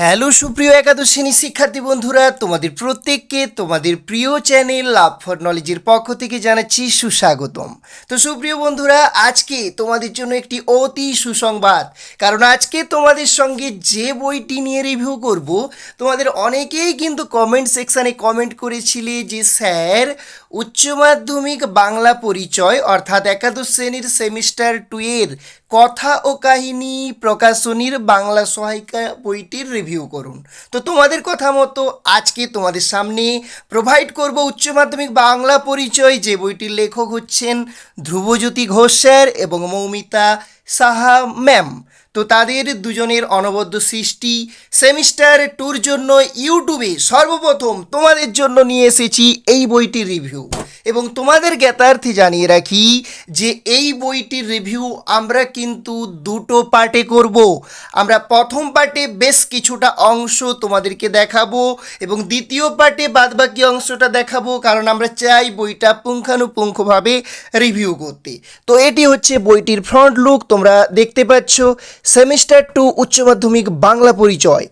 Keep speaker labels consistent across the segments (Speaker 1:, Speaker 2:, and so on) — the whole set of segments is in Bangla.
Speaker 1: হ্যালো সুপ্রিয় একাদশ শ্রেণি শিক্ষার্থী বন্ধুরা, তোমাদের প্রত্যেককে তোমাদের প্রিয় চ্যানেল লাভ ফর নলেজের পক্ষ থেকে জানাচ্ছি সুস্বাগতম। তো সুপ্রিয় বন্ধুরা, আজকে তোমাদের জন্য একটি অতি সুসংবাদ, কারণ আজকে তোমাদের সঙ্গে যে বইটি নিয়ে রিভিউ করব, তোমাদের অনেকেই কিন্তু কমেন্ট সেকশানে কমেন্ট করেছিলে যে, স্যার, উচ্চ মাধ্যমিক বাংলা পরিচয়, অর্থাৎ একাদশ শ্রেণির সেমিস্টার টু এর কথা ও কাহিনী প্রকাশনীর বাংলা সহায়িকা বইটির রিভিউ করুন। তো তোমাদের কথা মতো আজকে তোমাদের সামনে প্রোভাইড করব উচ্চ মাধ্যমিক বাংলা পরিচয়। যে বইটির লেখক হচ্ছেন ধ্রুবজ্যোতি ঘোষ স্যার এবং মৌমিতা সাহা ম্যাম তো তাদের দুজনের অনবদ্য সৃষ্টি সেমিস্টার টুর জন্য ইউটিউবে সর্বপ্রথম তোমাদের জন্য নিয়ে এসেছি এই বইটির রিভিউ। এবং তোমাদের জ্ঞাতার্থে জানিয়ে রাখি যে এই বইটির রিভিউ আমরা কিন্তু দুটো পার্টে করব। আমরা প্রথম পার্টে বেশ কিছুটা অংশ তোমাদেরকে দেখাবো এবং দ্বিতীয় পার্টে বাদবাকি অংশটা দেখাবো কারণ আমরা চাই বইটা পুঙ্খানুপুঙ্খভাবে রিভিউ করতে। তো এটি হচ্ছে বইটির ফ্রন্ট লুক, তোমরা দেখতে পাচ্ছ। সেমিস্টার টু উচ্চ মাধ্যমিক বাংলা পরিচয়।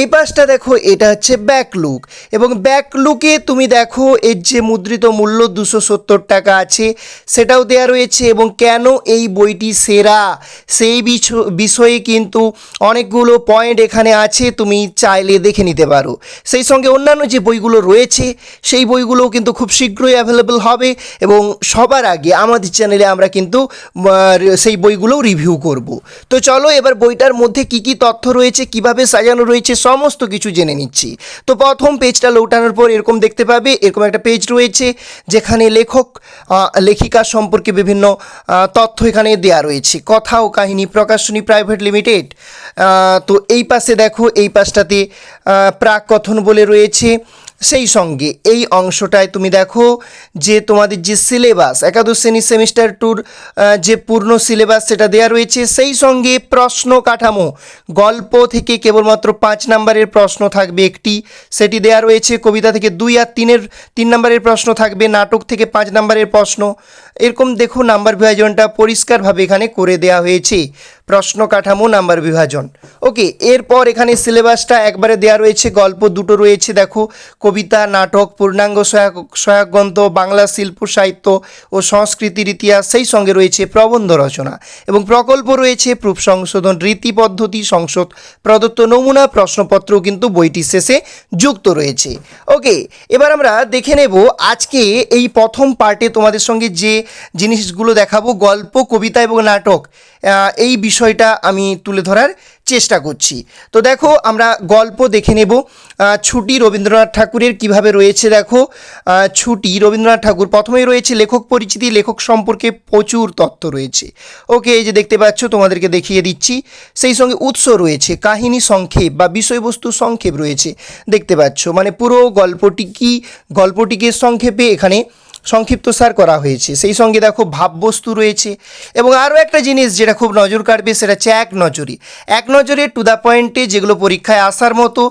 Speaker 1: এই পাশটা দেখো, এটা হচ্ছে ব্যাকলুক এবং ব্যাকলুকে তুমি দেখো, এর যে মুদ্রিত মূল্য দুশো সত্তর টাকা আছে, সেটাও দেওয়া রয়েছে। এবং কেন এই বইটি সেরা? সেই বিষয়ে কিন্তু অনেকগুলো পয়েন্ট এখানে আছে, তুমি চাইলে দেখে নিতে পারো। সেই সঙ্গে অন্যান্য যে বইগুলো রয়েছে, সেই বইগুলোও কিন্তু খুব শীঘ্রই অ্যাভেলেবেল হবে। এবং সবার আগে আমাদের চ্যানেলে আমরা কিন্তু সেই বইগুলোও রিভিউ করব। তো চলো এবার বইটার মধ্যে কি কি তথ্য রয়েছে, কীভাবে সাজানো রয়েছে, সমস্ত কিছু জেনে নিচ্ছি। তো প্রথম পেজটা লৌটানোর পর এরকম দেখতে পাবে, এরকম একটা পেজ রয়েছে, যেখানে লেখক লেখিকা সম্পর্কে বিভিন্ন তথ্য এখানে দেওয়া রয়েছে। কথা ও কাহিনী প্রকাশনী প্রাইভেট লিমিটেড। তো এই পাশে দেখো, এই পাশটাতে প্রাক কথন বলে রয়েছে। সেই সঙ্গে এই অংশটায় তুমি দেখো যে তোমাদের যে সিলেবাস একাদশ শ্রেণি সেমিস্টার টুর যে পূর্ণ সিলেবাস সেটা দেওয়া রয়েছে, সেই সঙ্গে প্রশ্ন কাঠামো, গল্প থেকে কেবলমাত্র পাঁচ নাম্বারের প্রশ্ন থাকবে একটি, সেটি দেওয়া রয়েছে কবিতা থেকে দুই আর তিনের, তিন নাম্বারের প্রশ্ন থাকবে, নাটক থেকে পাঁচ নাম্বারের প্রশ্ন এরকম দেখো নাম্বার বিভাজনটা পরিষ্কারভাবে এখানে করে দেওয়া হয়েছে। প্রশ্ন কাঠামো, নাম্বার বিভাজন। ওকে এরপর এখানে সিলেবাসটা একবারে দেওয়া রয়েছে, গল্প দুটো রয়েছে, দেখো। কবিতা, নাটক, পূর্ণাঙ্গ, সহায়ক সহায়ক গ্রন্থ, বাংলা শিল্প, সাহিত্য ও সংস্কৃতির ইতিহাস, সেই সঙ্গে রয়েছে প্রবন্ধ রচনা এবং প্রকল্প রয়েছে প্রুফ সংশোধন, রীতি পদ্ধতি, সংসদ প্রদত্ত নমুনা প্রশ্নপত্রও কিন্তু বইটি শেষে যুক্ত রয়েছে। ওকে এবার আমরা দেখে নেব আজকে এই প্রথম পার্টে তোমাদের সঙ্গে যে জিনিসগুলো দেখাবো, গল্প, কবিতা এবং নাটক এই বিষয়টা আমি তুলে ধরার চেষ্টা করছি। তো দেখো, আমরা গল্প দেখে নেব ছুটি রবীন্দ্রনাথ ঠাকুরের কীভাবে রয়েছে দেখো। ছুটি রবীন্দ্রনাথ ঠাকুর, প্রথমেই রয়েছে লেখক পরিচিতি, লেখক সম্পর্কে প্রচুর তথ্য রয়েছে। ওকে, এই যে দেখতে পাচ্ছ, তোমাদেরকে দেখিয়ে দিচ্ছি। সেই সঙ্গে উৎস রয়েছে, কাহিনী সংক্ষেপ বা বিষয়বস্তু সংক্ষেপ রয়েছে। দেখতে পাচ্ছ মানে পুরো গল্পটি কি, গল্পটিকে সংক্ষেপে এখানে সংক্ষিপ্তসার করা হয়েছে। সেই সঙ্গে দেখো ভাববস্তু রয়েছে এবং আরও একটা জিনিস যেটা খুব নজর কাড়বে সেটা হচ্ছে এক নজরে। এক নজরে টু দ্য পয়েন্টে যেগুলো পরীক্ষায় আসার মতো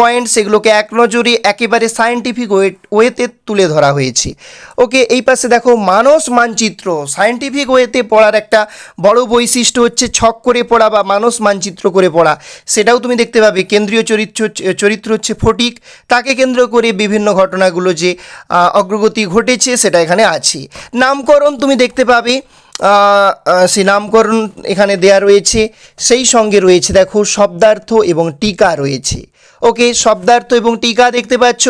Speaker 1: পয়েন্ট সেগুলোকে এক নজরে একেবারে সায়েন্টিফিক ওয়ে ওয়েতে তুলে ধরা হয়েছে। ওকে, এই পাশে দেখো মানস মানচিত্র। সায়েন্টিফিক ওয়েতে পড়ার একটা বড় বৈশিষ্ট্য হচ্ছে ছক করে পড়া বা মানস মানচিত্র করে পড়া। সেটাও তুমি দেখতে পাবে। কেন্দ্রীয় চরিত্র চরিত্র হচ্ছে ফটিক। তাকে কেন্দ্র করে বিভিন্ন ঘটনাগুলো যে অগ্রগতি ঘটেছে সেটা এখানে আছে। নামকরণ তুমি দেখতে পাবে। সেই নামকরণ এখানে দেয়া রয়েছে। সেই সঙ্গে রয়েছে, দেখো, শব্দার্থ এবং টিকা রয়েছে। ওকে, শব্দার্থ এবং টিকা দেখতে পাচ্ছ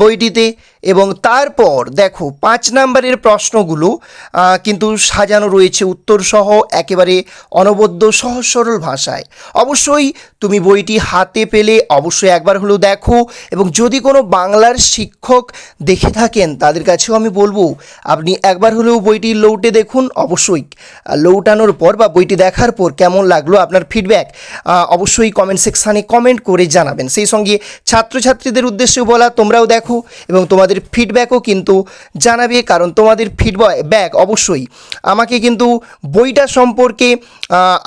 Speaker 1: বইটিতে। এবং তারপর দেখো, পাঁচ নাম্বারের প্রশ্নগুলো কিন্তু সাজানো রয়েছে উত্তরসহ, একেবারে অনবদ্য, সহজ, সরল ভাষায়। অবশ্যই তুমি বইটি হাতে পেলে অবশ্যই একবার হলেও দেখো এবং যদি কোনো বাংলার শিক্ষক দেখে থাকেন, তাদের কাছেও আমি বলব, আপনি একবার হলেও বইটি লৌটে দেখুন। অবশ্যই লৌটানোর পর বা বইটি দেখার পর কেমন লাগল আপনার ফিডব্যাক অবশ্যই কমেন্ট সেকশানে কমেন্ট করে জানাবেন। সেই সঙ্গে ছাত্রছাত্রীদের উদ্দেশ্যেও বলা, তোমরাও দেখো এবং তোমাদের ফিডব্যাকও কিন্তু জানাবে কারণ তোমাদের ফিডব্যাক অবশ্যই। আমাকে কিন্তু বইটা সম্পর্কে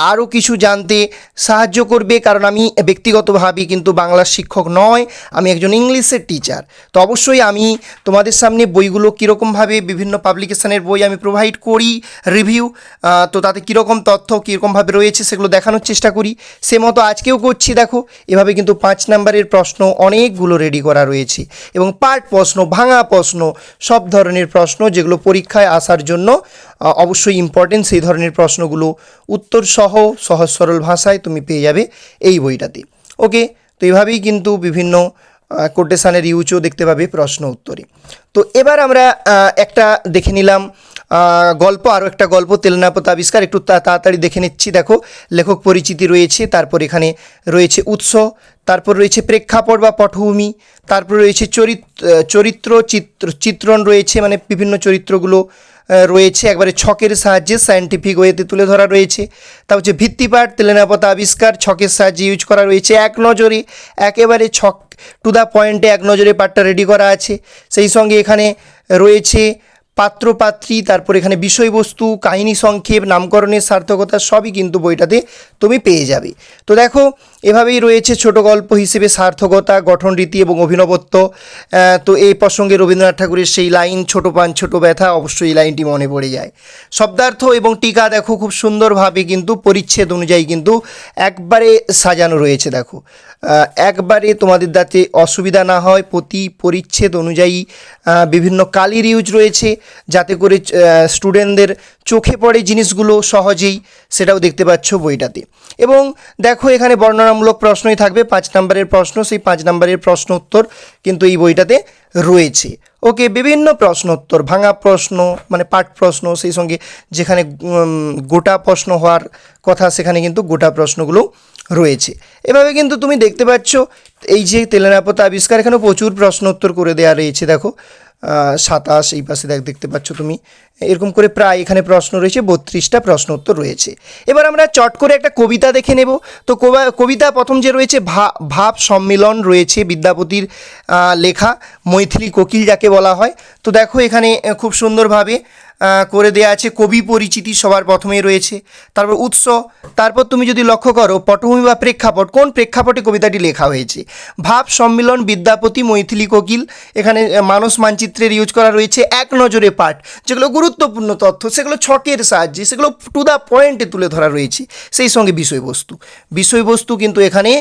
Speaker 1: আরও কিছু জানতে সাহায্য করবে, কারণ আমি ব্যক্তিগতভাবে কিন্তু বাংলার শিক্ষক নয়, আমি একজন ইংলিশের টিচার তো অবশ্যই আমি তোমাদের সামনে বইগুলো কীরকমভাবে বিভিন্ন পাবলিকেশনের বই আমি প্রোভাইড করি রিভিউ তো তাতে কীরকম তথ্য, কীরকমভাবে রয়েছে সেগুলো দেখানোর চেষ্টা করি। সে মতো আজকেও করছি, দেখো, এভাবে কিন্তু পাঁচ নাম্বারের প্রশ্ন অনেকগুলো রেডি করা রয়েছে এবং পার্ট প্রশ্ন, ভাঙা প্রশ্ন, সব ধরনের প্রশ্ন যেগুলো পরীক্ষায় আসার জন্য অবশ্যই ইম্পর্টেন্ট সেই ধরনের প্রশ্নগুলো উত্তর সহ সহজ সরল ভাষায় তুমি পেয়ে যাবে এই বইটাতে। ওকে তো এভাবেই কিন্তু বিভিন্ন কোটেশানের ইউজও দেখতে পাবে প্রশ্ন উত্তরে। তো এবার আমরা একটা দেখে নিলাম গল্প, আরও একটা গল্প, তেলনাপত আবিষ্কার। একটু তাড়াতাড়ি দেখে নিচ্ছি, দেখো। লেখক পরিচিতি রয়েছে, তারপর এখানে রয়েছে উৎস, তারপর রয়েছে প্রেক্ষাপট বা পটভূমি, তারপর রয়েছে চরিত্র চরিত্র, চিত্র, চিত্রণ রয়েছে মানে বিভিন্ন চরিত্রগুলো রয়েছে। একবারে ছকের সাহায্যে সায়েন্টিফিক ওয়েতে তুলে ধরা রয়েছে। তা হচ্ছে ভিত্তিপাঠ তেলেনাপতা আবিষ্কার, ছকের সাহায্যে ইউজ করা রয়েছে এক নজরে। একেবারে ছক টু দ্য পয়েন্টে এক নজরে পাঠটা রেডি করা আছে। সেই সঙ্গে এখানে রয়েছে পাত্র পাত্রী তারপর এখানে বিষয়বস্তু, কাহিনী সংক্ষেপ, নামকরণের সার্থকতা সবই কিন্তু বইটাতে তুমি পেয়ে যাবে। তো দেখো এভাবেই রয়েছে ছোট গল্প হিসেবে সার্থকতা, গঠন রীতি এবং অভিনবত্ব। তো এই প্রসঙ্গে রবীন্দ্রনাথ ঠাকুরের সেই লাইন, ছোট পান, ছোট ব্যথা অবশ্যই এই লাইনটি মনে পড়ে যায়। শব্দার্থ এবং টিকা দেখো, খুব সুন্দরভাবে কিন্তু, পরিচ্ছেদ অনুযায়ী কিন্তু একবারে সাজানো রয়েছে, দেখো। একবারে তোমাদের যাতে অসুবিধা না হয়, প্রতি পরিচ্ছেদ অনুযায়ী বিভিন্ন কালির ইউজ রয়েছে, যাতে করে স্টুডেন্টদের চোখে পড়ে জিনিসগুলো সহজেই সেটাও দেখতে পাচ্ছ বইটাতে। এবং দেখো এখানে বর্ণনামূলক প্রশ্নই থাকবে, পাঁচ নম্বরের প্রশ্ন, সেই পাঁচ নম্বরের প্রশ্ন উত্তর কিন্তু এই বইটাতে রয়েছে। ওকে, বিভিন্ন প্রশ্ন উত্তর ভাঙা প্রশ্ন মানে পাঠ প্রশ্ন, সেই সঙ্গে যেখানে গোটা প্রশ্ন হওয়ার কথা, সেখানে কিন্তু গোটা প্রশ্নগুলো রয়েছে। এভাবে কিন্তু তুমি দেখতে পাচ্ছ, এই যে তেলেনাপতা আবিষ্কার এখানে প্রচুর প্রশ্ন উত্তর করে দেওয়া রয়েছে, দেখো। সাতাশ, এই পাশে দেখ, দেখতে পাচ্ছ তুমি। এরকম করে প্রায় এখানে প্রশ্ন রয়েছে, বত্রিশটা প্রশ্ন উত্তর রয়েছে। এবার আমরা চট করে একটা কবিতা দেখে নেব। তো কবিতা প্রথম যে রয়েছে, ভা- ভাব সম্মিলন রয়েছে বিদ্যাপতির লেখা, মৈথিলি কোকিল যাকে বলা হয়। তো দেখো এখানে খুব সুন্দরভাবে করে দেয়া আছে, কবি পরিচিতি সবার প্রথমেই রয়েছে। তারপর উৎস, তারপর তুমি যদি লক্ষ্য করো, পটভূমি বা প্রেক্ষাপট, কোন প্রেক্ষাপটে কবিতাটি লেখা হয়েছে? ভাব, সম্মিলন, বিদ্যাপতি, মৈথিলি, কোকিল, এখানে মানস মানচিত্রের ইউজ করা রয়েছে এক নজরে পাঠ, যেগুলো গুরুত্বপূর্ণ তথ্য, সেগুলো ছকের সাহায্যে, সেগুলো টু দ্য পয়েন্টে তুলে ধরা রয়েছে, সেই সঙ্গে বিষয়বস্তু। বিষয়বস্তু কিন্তু এখানে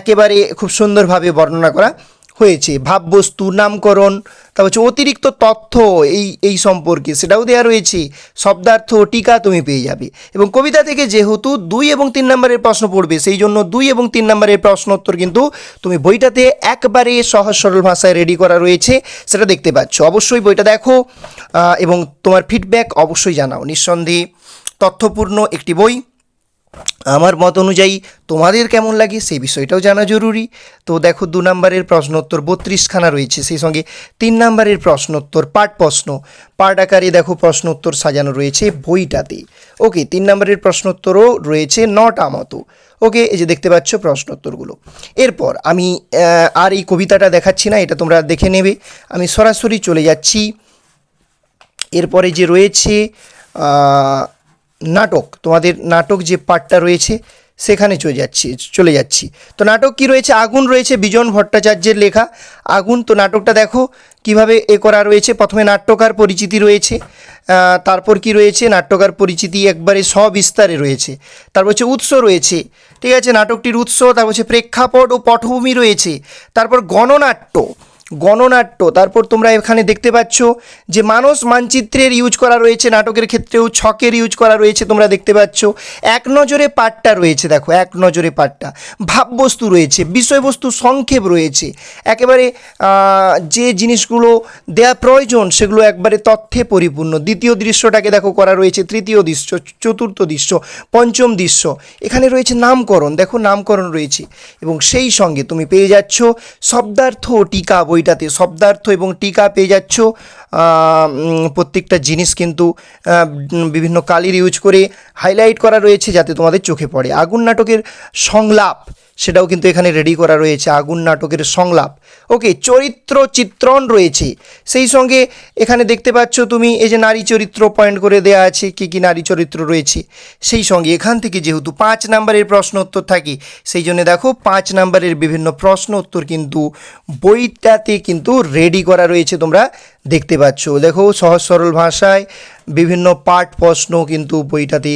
Speaker 1: একেবারে খুব সুন্দরভাবে বর্ণনা করা হয়েছে, ভাববস্তু, নামকরণ, তারপর হচ্ছে অতিরিক্ত তথ্য এই এই সম্পর্কে সেটাও দেওয়া রয়েছে, শব্দার্থ টিকা তুমি পেয়ে যাবে। এবং কবিতা থেকে যেহেতু দুই এবং তিন নম্বরের প্রশ্ন পড়বে সেই জন্য দুই এবং তিন নম্বরের প্রশ্ন উত্তর কিন্তু তুমি বইটাতে একবারে সহজ সরল ভাষায় রেডি করা রয়েছে, সেটা দেখতে পাচ্ছ। অবশ্যই বইটা দেখো এবং তোমার ফিডব্যাক অবশ্যই জানাও। নিঃসন্দেহে তথ্যপূর্ণ একটি বই। আমার মত অনুযায়ী তোমাদের কেমন লাগে সেই বিষয়টাও জানা জরুরি। তো দেখো, দু নম্বরের প্রশ্নোত্তর বত্রিশখানা রয়েছে, সেই সঙ্গে তিন নম্বরের প্রশ্নোত্তর পাঠ প্রশ্ন। পাঠ আকারে দেখো, প্রশ্নোত্তর সাজানো রয়েছে বইটাতে। ওকে, তিন নম্বরের প্রশ্নোত্তরও রয়েছে নটা মতো। ওকে, এই যে দেখতে পাচ্ছ প্রশ্নোত্তরগুলো। এরপর আমি আর এই কবিতাটা দেখাচ্ছি না, এটা তোমরা দেখে নেবে। আমি সরাসরি চলে যাচ্ছি। এরপরে যে রয়েছে নাটক, তোমাদের নাটক যে পার্টটা রয়েছে, সেখানে চলে যাচ্ছি চলে যাচ্ছি। তো নাটক কি রয়েছে? আগুন রয়েছে, বিজন ভট্টাচার্যের লেখা। আগুন, তো নাটকটা দেখো কীভাবে এ করা রয়েছে। প্রথমে নাট্যকার পরিচিতি রয়েছে তারপর কি রয়েছে? নাট্যকার পরিচিতি একবারে সবিস্তারে রয়েছে। তারপর হচ্ছে উৎস রয়েছে, ঠিক আছে? নাটকটির উৎস, তারপর হচ্ছে প্রেক্ষাপট ও পটভূমি রয়েছে। তারপর গণনাট্য গণনাট্য। তারপর তোমরা এখানে দেখতে পাচ্ছ যে মানস মানচিত্রের ইউজ করা রয়েছে, নাটকের ক্ষেত্রেও ছকের ইউজ করা রয়েছে তোমরা দেখতে পাচ্ছ। এক নজরে পাঠটা রয়েছে, দেখো, এক নজরে পাঠটা। ভাববস্তু রয়েছে, বিষয়বস্তু সংক্ষেপ রয়েছে। একেবারে যে জিনিসগুলো দেয়া প্রয়োজন সেগুলো একবারে তথ্যে পরিপূর্ণ। দ্বিতীয় দৃশ্যটাকে দেখো, করা রয়েছে তৃতীয় দৃশ্য, চতুর্থ দৃশ্য, পঞ্চম দৃশ্য। এখানে রয়েছে নামকরণ, দেখো, নামকরণ রয়েছে। এবং সেই সঙ্গে তুমি পেয়ে যাচ্ছ শব্দার্থ টিকা বইটাতে শব্দার্থ এবং টিকা পেয়ে যাচ্ছ। প্রত্যেকটা জিনিস কিন্তু বিভিন্ন কালির ইউজ করে হাইলাইট করা রয়েছে যাতে তোমাদের চোখে পড়ে। আগুন নাটকের সংলাপ। সেটাও কিন্তু এখানে রেডি করা রয়েছে, আগুন নাটকের সংলাপ। ওকে চরিত্র চিত্রণ রয়েছে। সেই সঙ্গে এখানে দেখতে পাচ্ছ তুমি, এই যে নারী চরিত্র পয়েন্ট করে দেওয়া আছে, কি কি নারী চরিত্র রয়েছে। সেই সঙ্গে এখান থেকে যেহেতু পাঁচ নাম্বারের প্রশ্ন উত্তর থাকে, সেই জন্য দেখো পাঁচ নাম্বারের বিভিন্ন প্রশ্ন উত্তর কিন্তু বইটাতে কিন্তু রেডি করা রয়েছে তোমরা। দেখতে পাচ্ছ। দেখো, সহজ সরল ভাষায় বিভিন্ন পাঠ প্রশ্ন কিন্তু বইটাতে,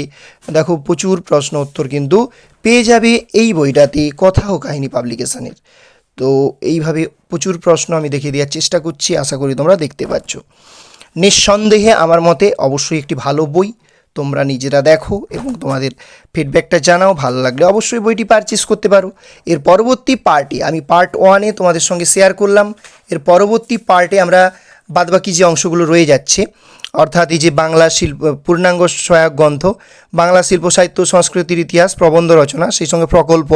Speaker 1: দেখো, প্রচুর প্রশ্ন উত্তর কিন্তু পেয়ে যাবে এই বইটাতে কথা ও কাহিনী পাবলিকেশনের তো এইভাবে প্রচুর প্রশ্ন আমি দেখিয়ে দেওয়ার চেষ্টা করছি, আশা করি তোমরা দেখতে পাচ্ছ। নিঃসন্দেহে আমার মতে অবশ্যই একটি ভালো বই তোমরা নিজেরা দেখো এবং তোমাদের ফিডব্যাকটা জানাও। ভালো লাগলে অবশ্যই বইটি পারচেস করতে পারো। এর পরবর্তী পার্টে আমি পার্ট ওয়ানে তোমাদের সঙ্গে শেয়ার করলাম। এর পরবর্তী পার্টে আমরা বাদবাকি যে অংশগুলো রয়ে যাচ্ছে, অর্থাৎ এই যে বাংলা শিল্প, পূর্ণাঙ্গ সহায়ক গ্রন্থ, বাংলা শিল্প, সাহিত্য, সংস্কৃতির ইতিহাস, প্রবন্ধ রচনা, সেই সঙ্গে প্রকল্প,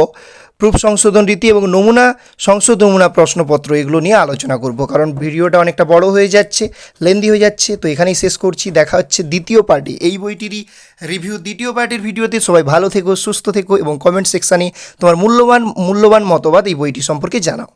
Speaker 1: প্রুফ সংশোধন রীতি এবং নমুনা সংশোধন নমুনা প্রশ্নপত্র, এগুলো নিয়ে আলোচনা করব। কারণ ভিডিওটা অনেকটা বড় হয়ে যাচ্ছে, লেন্দি হয়ে যাচ্ছে, তো এখানেই শেষ করছি। দেখা হচ্ছে দ্বিতীয় পার্টি। এই বইটিরই রিভিউ দ্বিতীয় পার্টির ভিডিওতে। সবাই ভালো থেকো, সুস্থ থেকো এবং কমেন্ট সেকশানে তোমার মূল্যবান মূল্যবান মতবাদ এই বইটি সম্পর্কে জানাও।